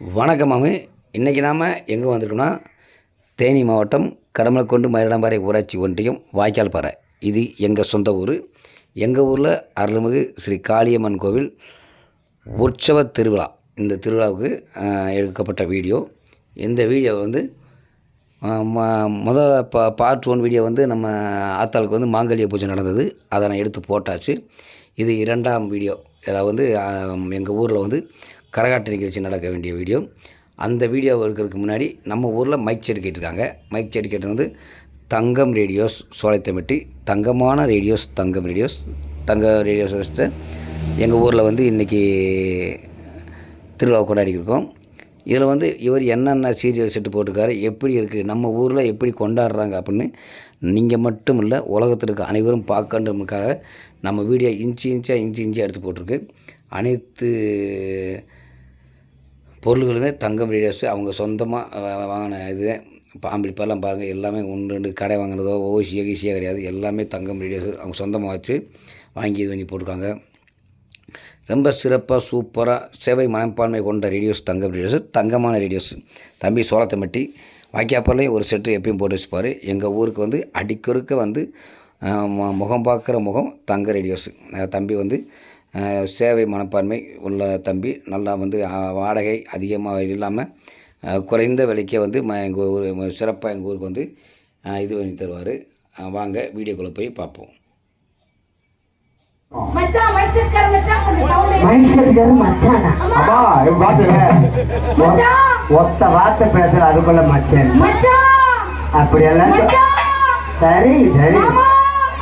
வணக்கமாமே இன்றைக்கி நாம் எங்கே வந்திருக்கோம்னா தேனி மாவட்டம் கடமலைக்கொண்டு மயிலாம்பாறை ஊராட்சி ஒன்றியம் வாய்க்கால்பாறை. இது எங்கள் சொந்த ஊர். எங்கள் ஊரில் அருள்மிகு ஸ்ரீ காளியம்மன் கோவில் உற்சவ திருவிழா. இந்த திருவிழாவுக்கு எடுக்கப்பட்ட வீடியோ. இந்த வீடியோ வந்து ம- முதல்ல பா பார்ட் ஒன் வீடியோ வந்து நம்ம ஆத்தாளுக்கு வந்து மாங்கல்ய பூஜை நடந்தது. அதை நான் எடுத்து போட்டாச்சு. இது இரண்டாம் வீடியோ. அதாவது வந்து எங்கள் ஊரில் வந்து கரகாட்ட நிகழ்ச்சி நடக்க வேண்டிய வீடியோ. அந்த வீடியோ இருக்கிறதுக்கு முன்னாடி நம்ம ஊரில் மைக் செடி கேட்டிருக்காங்க. மைக் செடி கேட்டது வந்து தங்கம் ரேடியோஸ் சோலைத்தமிட்டி தங்கமான ரேடியோஸ் தங்கம் ரேடியோஸ் தங்க ரேடியோஸ் வச்சு எங்கள் ஊரில் வந்து இன்றைக்கி திருவிழா கொண்டாடிக்கிருக்கோம் இதில் வந்து இவர் என்னென்ன சீரியல் செட்டு போட்டிருக்காரு எப்படி இருக்குது நம்ம ஊரில் எப்படி கொண்டாடுறாங்க அப்படின்னு நீங்கள் மட்டும் இல்லை உலகத்தில் இருக்க அனைவரும் பார்க்கணுக்காக நம்ம வீடியோ இன்ச்சு இன்ச்சாக இன்ச்சு இன்ச்சாக எடுத்து போட்டிருக்கு. அனைத்து பொருள்களுமே தங்கம் ரேடியோஸ் அவங்க சொந்தமாக வாங்கின இது பாம்பிள் இப்போல்லாம் பாருங்கள் எல்லாமே ஒன்று ரெண்டு கடை வாங்கினதோ ஓசியோ ஈஸியாக கிடையாது. எல்லாமே தங்கம் ரேடியோஸ் அவங்க சொந்தமாக வச்சு வாங்கி இது பண்ணி போட்டிருக்காங்க. ரொம்ப சிறப்பாக சூப்பராக சேவை மனப்பான்மை கொண்ட ரேடியோஸ் தங்கம் ரேடியோஸ் தங்கமான ரேடியோஸ் தம்பி சோளத்தம்பட்டி வாக்கியாப்பர்லையும் ஒரு செட்டு எப்பயும் போட்டு வச்சுப்பார். எங்கள் ஊருக்கு வந்து அடிக்கொருக்க வந்து முகம் பார்க்குற முகம் தங்க ரேடியோஸ் தம்பி வந்து சேவை மனப்பான்மை உள்ள தம்பி. நல்லா வந்து வாடகை அதிகமாக இல்லாமல் குறைந்த விலைக்கே வந்து ம எங்கள் ஊர் சிறப்பாக எங்கள் ஊருக்கு வந்து இது பண்ணி தருவார். வாங்க வீடியோக்குள்ளே போய் பார்ப்போம். ஒத்த வார்த்தை பேசுற அதுக்குள்ள மச்சான். மச்சான். அப்படி எல்லாம் சொ- மச்சான். சரி சரி.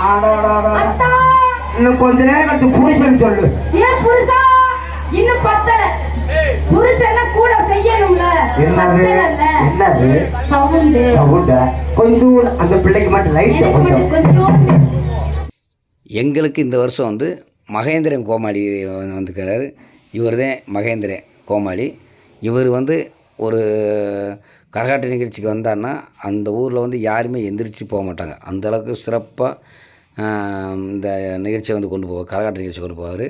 ஆடாடாடா. இன்னும் கொஞ்ச நேரம் கழிச்சு புருஷன் சொல்லு. ஏன் புருஷா? இன்னும் பத்தல. புருஷன கூட செய்யணும்ல. என்னது? என்னது? சவுண்ட். சவுண்ட? கொஞ்சம் அந்த பிள்ளைக்கு மட்டும் லைட் கொஞ்சம். எங்களுக்கு இந்த வருஷம் வந்து மகேந்திரன் கோமாளி வந்து- வந்திருக்கிறாரு. இவர் தான் மகேந்திரன் கோமாளி. இவர் வந்து ஒரு கரகாட்ட நிகழ்ச்சிக்கு வந்தார்னா அந்த ஊரில் வந்து யாருமே எந்திரிச்சு போக மாட்டாங்க. அந்த அளவுக்கு சிறப்பாக இந்த நிகழ்ச்சியை வந்து கொண்டு போவார் கரகாட்ட நிகழ்ச்சி கொண்டு போவார்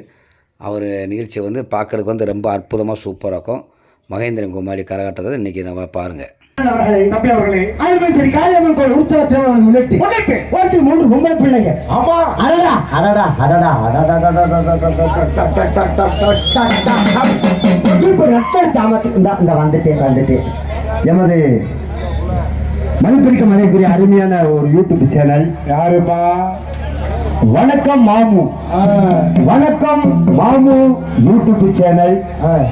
அவர் நிகழ்ச்சியை வந்து பார்க்குறதுக்கு வந்து ரொம்ப அற்புதமாக சூப்பராக இருக்கும் மகேந்திரன் கோமாளி கரகாட்டத்தை இன்றைக்கி நம்ம பாருங்கள் எமது மதிப்பிடிக்க மதிப்புரிய அருமையான ஒரு யூடியூப் சேனல் யாருப்பா வணக்கம் மாமு. வணக்கம் மாமு யூடியூப் சேனல்.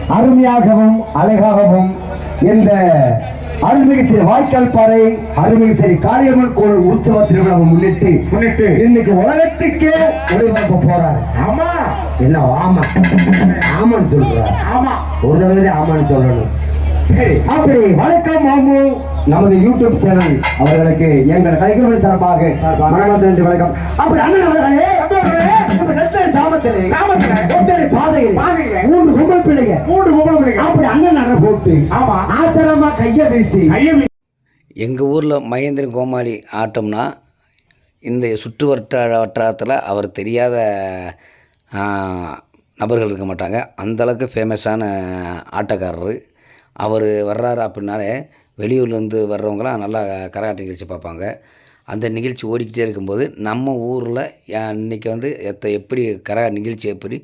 அருமையாகவும் அழகாகவும் இந்த அருள்மிகு ஸ்ரீ வாய்க்கால் பாறை அருள்மிகு ஸ்ரீ காளியம்மன் கோவில் உற்சவ திருவிழாவை முன்னிட்டு முன்னிட்டு. இன்னைக்கு உலகத்துக்கே ஒளிபரப்ப போறாரு. ஆமா. என்ன ஆமா? ஆமான்னு சொல்றாரு. ஆமா. ஒரு தடவை ஆமான்னு சொல்லணும். அப்படி வணக்கம் மாமு. நமது யூடியூப் சேனல் அவர்களுக்கு எங்கள் கைகுவன் சார்பாக மனமார்ந்த நன்றி வணக்கம். அப்படி அண்ணன் அவர்களே கிராமத்துல ஒத்தலை பாதையில் பாதையிலே. மூன்று பொம்பளை பிள்ளைங்க. மூன்று பொம்பளை பிள்ளைங்க. அப்படி அண்ணன் நட போட்டு ஆமா. ஆசிரமா கைய வீசி. ஐயம் எங்கள் ஊரில் மகேந்திரன் கோமாளி ஆட்டம்னா இந்த சுற்று வட்டார வட்டாரத்தில் அவர் தெரியாத நபர்கள் இருக்க மாட்டாங்க. அந்தளவுக்கு ஃபேமஸான ஆட்டக்காரர். அவர் வர்றாரு அப்படின்னாலே வெளியூர்லேருந்து வர்றவங்களாம் நல்லா கரகாட்ட நிகழ்ச்சி பார்ப்பாங்க. அந்த நிகழ்ச்சி ஓடிக்கிட்டே இருக்கும்போது நம்ம ஊரில் இன்றைக்கி வந்து எத்த எப்படி கரகா நிகழ்ச்சி எப்படி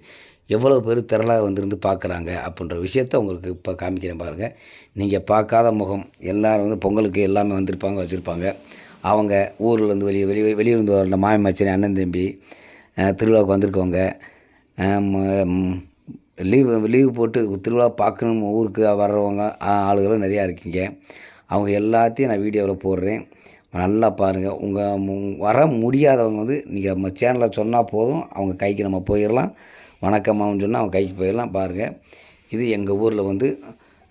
எவ்வளோ பேர் திரளாக வந்திருந்து பார்க்குறாங்க அப்படின்ற விஷயத்த உங்களுக்கு இப்போ காமிக்கிறேன் பாருங்கள் நீங்கள் பார்க்காத முகம் எல்லோரும் வந்து பொங்கலுக்கு எல்லாமே வந்திருப்பாங்க வச்சுருப்பாங்க. அவங்க ஊர்லேருந்து வெளியே வெளியே வெளியூர்ந்து வர மாமி மச்சனி அண்ணன் தம்பி திருவிழாவுக்கு வந்திருக்கவங்க லீவு லீவு போட்டு திருவிழா பார்க்கணும் ஊருக்கு வர்றவங்க ஆ- ஆளுகளும் நிறையா இருக்கீங்க. அவங்க எல்லாத்தையும் நான் வீடியோவில் போடுறேன். நல்லா பாருங்கள் உங்கள் வர முடியாதவங்க வந்து நீங்கள் நம்ம சேனலில் சொன்னால் போதும் அவங்க கைக்கு நம்ம போயிடலாம். வணக்கம்மான்னு சொன்னால் அவங்க கைக்கு போயிடலாம். பாருங்கள் இது எங்கள் ஊரில் வந்து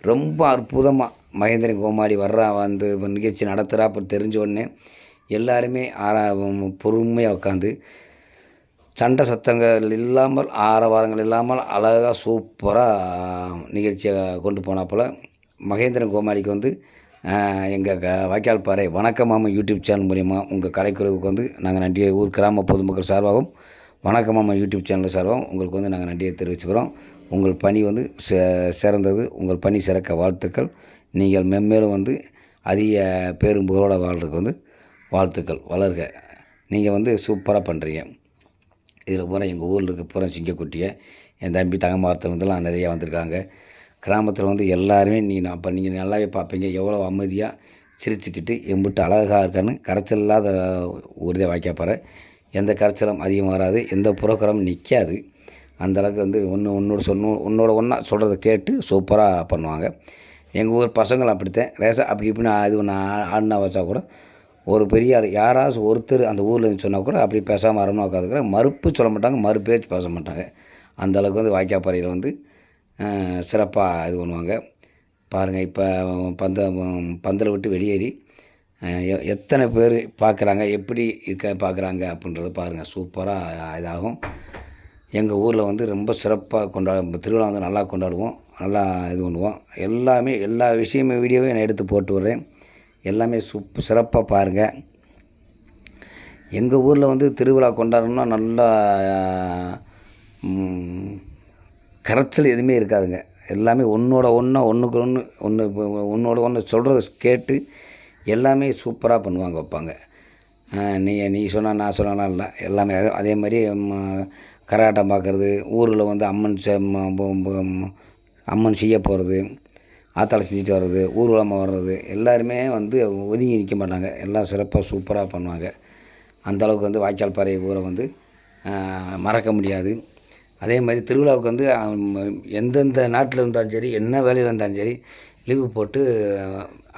ரொம்ப அற்புதமாக மகேந்திரன் கோமாளி வர்றா வந்து நிகழ்ச்சி நடத்துகிறா அப்போ தெரிஞ்ச உடனே எல்லாருமே ஆரா பொறுமையாக உட்காந்து சண்டை சத்தங்கள் இல்லாமல் ஆரவாரங்கள் இல்லாமல் அழகாக சூப்பராக நிகழ்ச்சியை கொண்டு போனாப்புல மகேந்திரன் கோமாளிக்கு வந்து எங்கள் வாய்க்கால் பாறை வணக்கமாம யூடியூப் சேனல் மூலிமா உங்கள் கலைக்குழுவுக்கு வந்து நாங்கள் நன்றியை ஊர் கிராம பொதுமக்கள் சார்பாகவும் வணக்கமாம யூடியூப் சேனல் சார்பாகவும் உங்களுக்கு வந்து நாங்கள் நன்றியை தெரிவிச்சுக்கிறோம். உங்கள் பணி வந்து சே- சிறந்தது. உங்கள் பணி சிறக்க வாழ்த்துக்கள். நீங்கள் மென்மேலும் வந்து அதிக பேரும் புகழோட வாழ்றதுக்கு வந்து வாழ்த்துக்கள் வளர்க. நீங்கள் வந்து சூப்பராக பண்ணுறீங்க இதில் பூரா எங்கள் ஊரில் இருக்க பூரா சிங்கக்குட்டியை என் தம்பி தங்கமாரத்துலேருந்துலாம் நிறையா வந்திருக்காங்க. கிராமத்தில் வந்து எல்லாருமே நீ நான் இப்போ நீங்கள் நல்லாவே பார்ப்பீங்க. எவ்வளோ அமைதியாக சிரிச்சுக்கிட்டு எம்பிட்டு அழகாக இருக்கான்னு கரைச்சல் இல்லாத ஊர்தே வாய்க்காப்பாறை எந்த கரைச்சலும் அதிகம் வராது எந்த புறக்கரமும் நிற்காது. அந்த அளவுக்கு வந்து ஒன்று உன்னோட சொன்ன உன்னோட ஒன்றா சொல்கிறத கேட்டு சூப்பராக பண்ணுவாங்க. எங்கள் ஊர் பசங்களும் அப்படித்தான். ரேசா அப்படி இப்படின்னு இது ஒன்று ஆடினா வச்சா கூட ஒரு பெரிய யாராவது யாராச்சும் ஒருத்தர் அந்த ஊரில் சொன்னால் கூட அப்படி பேசாமல் அரணும் உட்காந்துக்கிற மறுப்பு சொல்ல மாட்டாங்க மறுபேச்சு பேச மாட்டாங்க. அந்த அளவுக்கு வந்து வாய்க்காப்பாறையில் வந்து சிறப்பாக இது பண்ணுவாங்க. பாருங்கள் இப்போ பந்த பந்தலை விட்டு வெளியேறி எத்தனை பேர் பார்க்குறாங்க எப்படி இருக்க பார்க்குறாங்க அப்படின்றத பாருங்கள் சூப்பராக இதாகும். எங்கள் ஊரில் வந்து ரொம்ப சிறப்பாக கொண்டாட திருவிழா வந்து நல்லா கொண்டாடுவோம் நல்லா இது பண்ணுவோம். எல்லாமே எல்லா விஷயமே வீடியோவையும் நான் எடுத்து போட்டு விட்றேன். எல்லாமே சூப் சிறப்பாக பாருங்கள் எங்கள் ஊரில் வந்து திருவிழா கொண்டாடணும்னா நல்லா கரைச்சல் எதுவுமே இருக்காதுங்க. எல்லாமே ஒன்றோட ஒன்றா ஒன்றுக்கு ஒன்று ஒன்று ஒன்றோட ஒன்று சொல்கிறத கேட்டு எல்லாமே சூப்பராக பண்ணுவாங்க வைப்பாங்க. நீ நீ சொன்னால் நான் சொன்னாலாம் இல்லை. எல்லாமே அதே- மாதிரி கரகாட்டம் பார்க்குறது ஊரில் வந்து அம்மன் அம்மன் செய்ய போகிறது ஆத்தாளை செஞ்சுட்டு வர்றது ஊர்வலமாக வர்றது எல்லாருமே வந்து ஒதுங்கி நிற்க மாட்டாங்க. எல்லாம் சிறப்பாக சூப்பராக பண்ணுவாங்க. அந்த அளவுக்கு வந்து வாய்க்கால் பாறை ஊரை வந்து மறக்க முடியாது. அதே மாதிரி திருவிழாவுக்கு வந்து எந்தெந்த நாட்டில் இருந்தாலும் சரி என்ன வேலையில் இருந்தாலும் சரி லீவு போட்டு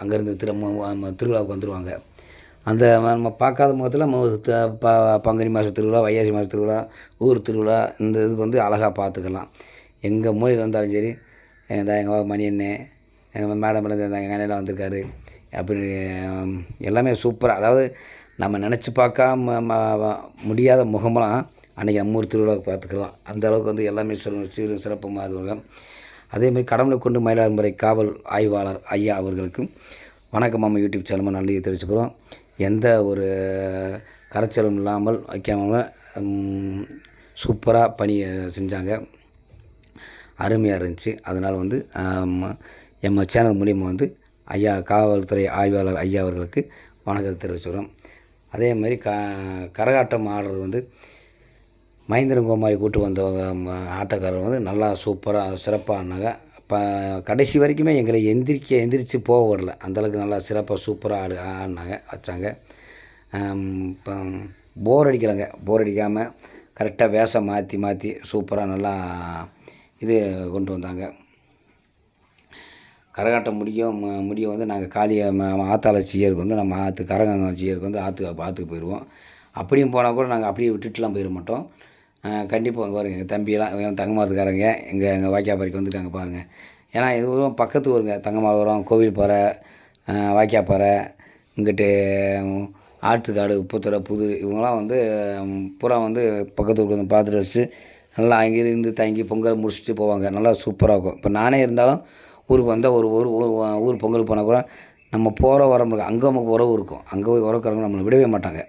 அங்கேருந்து திரு திருவிழாவுக்கு வந்துடுவாங்க அந்த நம்ம பார்க்காத முகத்தில் நம்ம ஒரு பங்குனி மாத திருவிழா வைகாசி மாத திருவிழா ஊர் திருவிழா இந்த இதுக்கு வந்து அழகாக பார்த்துக்கலாம். எங்கள் மூலையில் இருந்தாலும் சரி இந்த எங்கள் மணி அண்ணன் மேடம் இருந்து எங்கள் அண்ணன் வந்திருக்காரு. அப்படி எல்லாமே சூப்பராக அதாவது நம்ம நினச்சி பார்க்காம முடியாத முகமெல்லாம் அன்றைக்கி நம்ம ஊர் திருவிழாவுக்கு பார்த்துக்கலாம். அந்த அளவுக்கு வந்து எல்லாமே சிறு சிறு சிறப்புமாக அதே அதேமாதிரி கடவுளை கொண்டு மயிலாடுமுறை காவல் ஆய்வாளர் ஐயா அவர்களுக்கும் வணக்கம். மாமா யூடியூப் சேனல் நன்றி தெரிவிச்சுக்கிறோம். எந்த ஒரு கரைச்சலும் இல்லாமல் வைக்காமல் சூப்பராக பணி செஞ்சாங்க. அருமையாக இருந்துச்சு. அதனால் வந்து எம்ம சேனல் மூலியமாக வந்து ஐயா காவல்துறை ஆய்வாளர் ஐயா அவர்களுக்கு வணக்கத்தை தெரிவிச்சுக்கிறோம். அதே மாதிரி க கரகாட்டம் ஆடுறது வந்து மகேந்திரன் கோமாரி கூட்டு வந்தவங்க ஆட்டக்காரர் வந்து நல்லா சூப்பராக சிறப்பாக ஆடினாங்க. இப்போ கடைசி வரைக்குமே எங்களை எந்திரிக்க எந்திரிச்சு போக விடல. அந்தளவுக்கு நல்லா சிறப்பாக சூப்பராக ஆடு ஆடினாங்க வச்சாங்க. இப்போ போர் அடிக்கலைங்க. போர் அடிக்காமல் கரெக்டாக வேஷம் மாற்றி மாற்றி சூப்பராக நல்லா இது கொண்டு வந்தாங்க. கரகாட்டம் முடியும் முடிய வந்து நாங்கள் காளியை ம- ஆத்தாள செய்யறதுக்கு வந்து நம்ம ஆற்று கரகாங்க செய்யறதுக்கு வந்து ஆற்றுக்கு ஆற்றுக்கு போயிடுவோம் அப்படியும் போனால் கூட நாங்கள் அப்படியே விட்டுட்டுலாம் போயிட மாட்டோம். கண்டிப்பாக அங்கே பாருங்கள் எங்கள் தம்பியெல்லாம் எங்கள் தங்கமாத்துக்காரங்க எங்கள் எங்கள் வாய்க்காப்பாறைக்கு வந்துட்டாங்க பாருங்கள் ஏன்னா இது வரும் பக்கத்து ஊருங்க. தங்கமாபுரம் கோவில்பாறை வாய்க்காப்பாறை இங்கிட்டு ஆற்றுக்காடு உப்புத்தர புது இவங்கெல்லாம் வந்து பூரா வந்து பக்கத்து ஊருக்கு வந்து பார்த்துட்டு வச்சுட்டு நல்லா அங்கே இருந்து தங்கி பொங்கல் முடிச்சுட்டு போவாங்க. நல்லா சூப்பராக இருக்கும். இப்போ நானே இருந்தாலும் ஊருக்கு வந்தால் ஒரு ஊர் ஊர் ஊர் பொங்கல் போனால் கூட நம்ம போகிற வர முடியும் அங்கே நமக்கு உறவு இருக்கும். அங்கே போய் உறவுக்காரங்க நம்மளை விடவே மாட்டாங்க.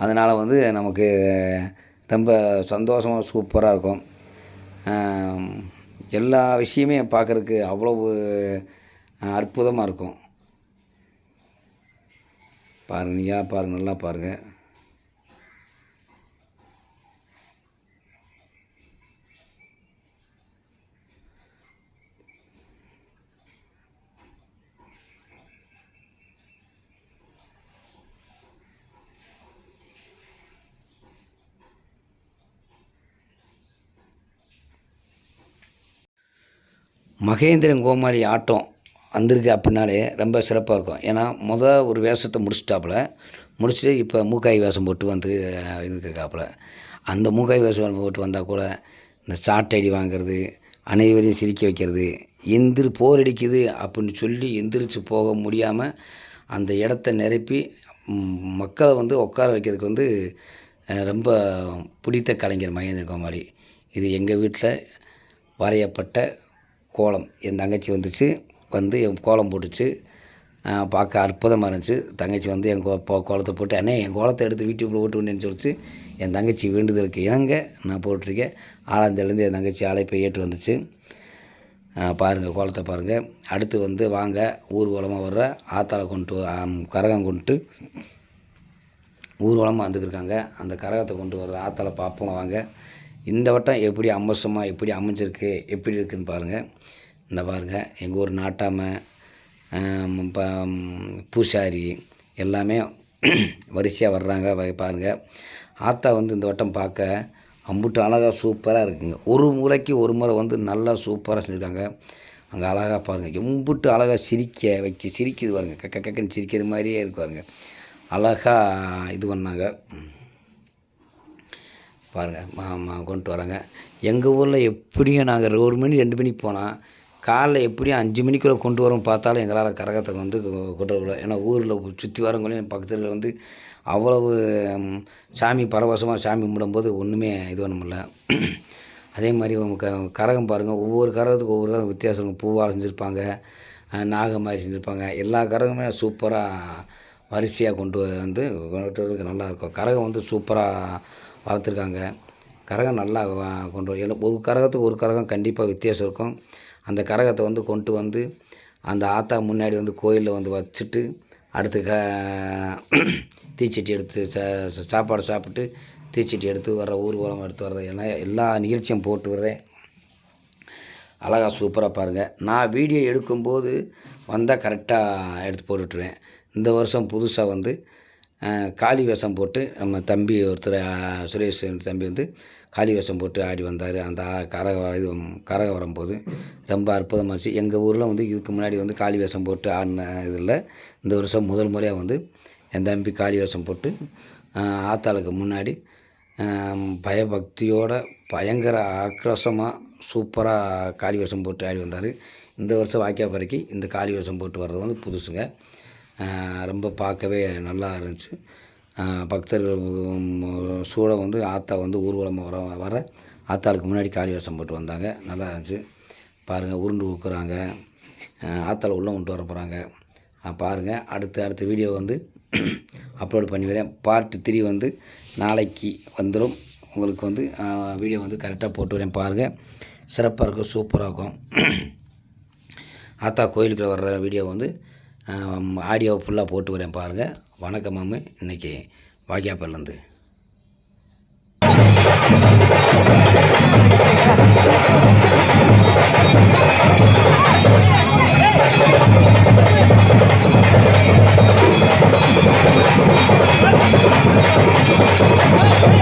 அதனால் வந்து நமக்கு ரொம்ப சந்தோஷமாக சூப்பராக இருக்கும். எல்லா விஷயமே பார்க்குறதுக்கு அவ்வளவு அற்புதமாக இருக்கும். பாருங்கள் நீங்கள் பாருங்கள் நல்லா பாருங்கள் மகேந்திரன் கோமாளி ஆட்டம் வந்திருக்கு அப்படின்னாலே ரொம்ப சிறப்பாக இருக்கும். ஏன்னா முத ஒரு வேஷத்தை முடிச்சிட்டாப்புல. முடிச்சுட்டு இப்போ மூக்காய் வேஷம் போட்டு வந்து இருக்காப்புல. அந்த மூக்காய் வேஷம் போட்டு வந்தால் கூட இந்த சாட்டை ஐடி வாங்குறது அனைவரையும் சிரிக்க வைக்கிறது எந்திரி போர் அடிக்குது அப்படின்னு சொல்லி எந்திரிச்சு போக முடியாமல் அந்த இடத்த நிரப்பி மக்களை வந்து உட்கார வைக்கிறதுக்கு வந்து ரொம்ப பிடித்த கலைஞர் மகேந்திர கோமாளி. இது எங்கள் வீட்டில் வரையப்பட்ட கோலம். என் தங்கச்சி வந்துச்சு. வந்து என் கோலம் போட்டுச்சு. பார்க்க அற்புதமாக இருந்துச்சு. தங்கச்சி வந்து என் கோ கோலத்தை போட்டு அண்ணே என் கோலத்தை எடுத்து வீட்டுக்குள்ளே ஓட்டு விட்டேன்னு சொல்லிச்சு. என் தங்கச்சி வேண்டுதலுக்கு இணங்க நான் போட்டிருக்கேன். ஆளாந்தேலேருந்து என் தங்கச்சி அழைப்பை ஏற்று வந்துச்சு. பாருங்கள் கோலத்தை பாருங்கள் அடுத்து வந்து வாங்க ஊர்வலமாக வர்ற ஆத்தாளை கொண்டு கரகம் கொண்டு ஊர்வலமாக வந்துக்கிருக்காங்க. அந்த கரகத்தை கொண்டு வர்ற ஆத்தாளை பார்ப்போம் வாங்க. இந்த வட்டம் எப்படி அம்சமாக எப்படி அமைஞ்சிருக்கு எப்படி இருக்குதுன்னு பாருங்கள் இந்த பாருங்கள் எங்கள் ஊர் நாட்டாமை பூசாரி எல்லாமே வரிசையாக வர்றாங்க. பாருங்கள் ஆத்தா வந்து இந்த வட்டம் பார்க்க அம்புட்டு அழகாக சூப்பராக இருக்குங்க. ஒரு முறைக்கு ஒரு முறை வந்து நல்லா சூப்பராக செஞ்சுருக்காங்க. அங்கே அழகாக பாருங்கள் எம்புட்டு அழகாக சிரிக்க வைக்க சிரிக்குது பாருங்க. கக்க கக்கன்னு சிரிக்கிற மாதிரியே இருக்கு பாருங்கள் அழகாக இது பண்ணாங்க. பாருங்கள் மாமா கொண்டு வராங்க. எங்கள் ஊரில் எப்படியும் நாங்கள் ஒரு மணி ரெண்டு மணிக்கு போனால் காலைல எப்படியும் அஞ்சு மணிக்குள்ளே கொண்டு வரோம் பார்த்தாலும் எங்களால் கரகத்தை வந்து கொ- கொண்டு வரல ஏன்னா ஊரில் சுற்றி வரவங்களையும் பக்கத்தில் வந்து அவ்வளவு சாமி பரவசமாக சாமி கும்பிடும்போது ஒன்றுமே இது பண்ண முடியல. அதே மாதிரி க கரகம் பாருங்கள் ஒவ்வொரு கரகத்துக்கு ஒவ்வொரு கரகம் வித்தியாசம் பூவாக செஞ்சுருப்பாங்க நாகம் மாதிரி செஞ்சுருப்பாங்க. எல்லா கரகமே சூப்பராக வரிசையாக கொண்டு வந்து கொண்டு வரதுக்கு நல்லாயிருக்கும் கரகம் வந்து சூப்பராக வளர்த்துருக்காங்க. கரகம் நல்லா கொண்டு வர ஒரு கரகத்துக்கு ஒரு கரகம் கண்டிப்பாக வித்தியாசம் இருக்கும். அந்த கரகத்தை வந்து கொண்டு வந்து அந்த ஆத்தா முன்னாடி வந்து கோயிலில் வந்து வச்சுட்டு அடுத்து க தீச்சட்டி எடுத்து சா சாப்பாடு சாப்பிட்டு தீச்சட்டி எடுத்து வர்ற ஊர்வலம் எடுத்து வர்ற ஏன்னா எல்லா நிகழ்ச்சியும் போட்டு வர்றேன் அழகாக சூப்பராக பாருங்கள் நான் வீடியோ எடுக்கும்போது வந்தால் கரெக்டாக எடுத்து போட்டுட்ருவேன் இந்த வருஷம் புதுசாக வந்து காளி வேஷம் போட்டு நம்ம தம்பி ஒருத்தர் சுரேஷ் தம்பி வந்து காளி வேஷம் போட்டு ஆடி வந்தார். அந்த கரக வ- இது கரக வரும்போது ரொம்ப அற்புதமாச்சு எங்கள் ஊரில் வந்து இதுக்கு முன்னாடி வந்து காளி வேஷம் போட்டு ஆடின இதில் இந்த வருஷம் முதல் முறையாக வந்து என் தம்பி காளி வேஷம் போட்டு ஆத்தாளுக்கு முன்னாடி பயபக்தியோட பயங்கர ஆக்ரோஷமாக சூப்பராக காளி வேஷம் போட்டு ஆடி வந்தார். இந்த வருஷம் வாக்கியாப்பறைக்கு இந்த காளி வேஷம் போட்டு வர்றது வந்து புதுசுங்க. ரொம்ப பார்க்கவே நல்லா இருந்துச்சு. பக்தர்கள் சூட வந்து ஆத்தா வந்து ஊர்வலமாக வர வர ஆத்தாளுக்கு முன்னாடி காளி வேஷம் போட்டு வந்தாங்க. நல்லா இருந்துச்சு. பாருங்கள் உருண்டு ஊக்குறாங்க. ஆத்தாள் உள்ளே கொண்டு வர போகிறாங்க பாருங்கள் அடுத்து அடுத்த வீடியோ வந்து அப்லோட் பண்ணி வரேன் பார்ட் த்ரீ வந்து நாளைக்கு வந்துடும் உங்களுக்கு வந்து வீடியோ வந்து கரெக்டாக போட்டு வரேன் பாருங்கள் சிறப்பாக இருக்கும் சூப்பராக இருக்கும். ஆத்தா கோயிலுக்குள்ளே வர்ற வீடியோ வந்து ஆடியோ ஃபுல்லாக போட்டு வரேன் பாருங்கள் வணக்கம் அம்மு இன்றைக்கி வாக்கியாப்பர்லேருந்து Thank